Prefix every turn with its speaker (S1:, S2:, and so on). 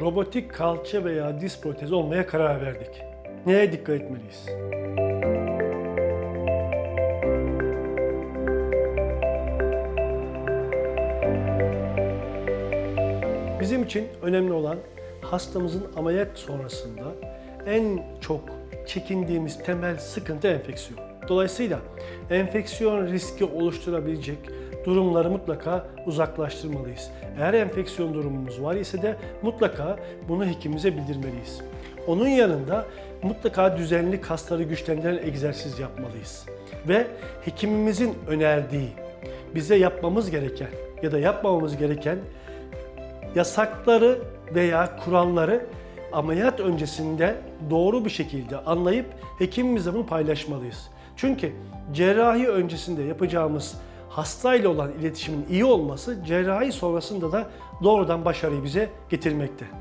S1: robotik kalça veya diz protezi olmaya karar verdik. Neye dikkat etmeliyiz? Bizim için önemli olan hastamızın ameliyat sonrasında en çok çekindiğimiz temel sıkıntı enfeksiyon. Dolayısıyla enfeksiyon riski oluşturabilecek durumları mutlaka uzaklaştırmalıyız. Eğer enfeksiyon durumumuz var ise de mutlaka bunu hekimimize bildirmeliyiz. Onun yanında mutlaka düzenli kasları güçlendiren egzersiz yapmalıyız. Ve hekimimizin önerdiği, bize yapmamız gereken ya da yapmamamız gereken yasakları veya kuralları ameliyat öncesinde doğru bir şekilde anlayıp hekimimizle bunu paylaşmalıyız. Çünkü cerrahi öncesinde yapacağımız hastayla olan iletişimin iyi olması cerrahi sonrasında da doğrudan başarıyı bize getirmekte.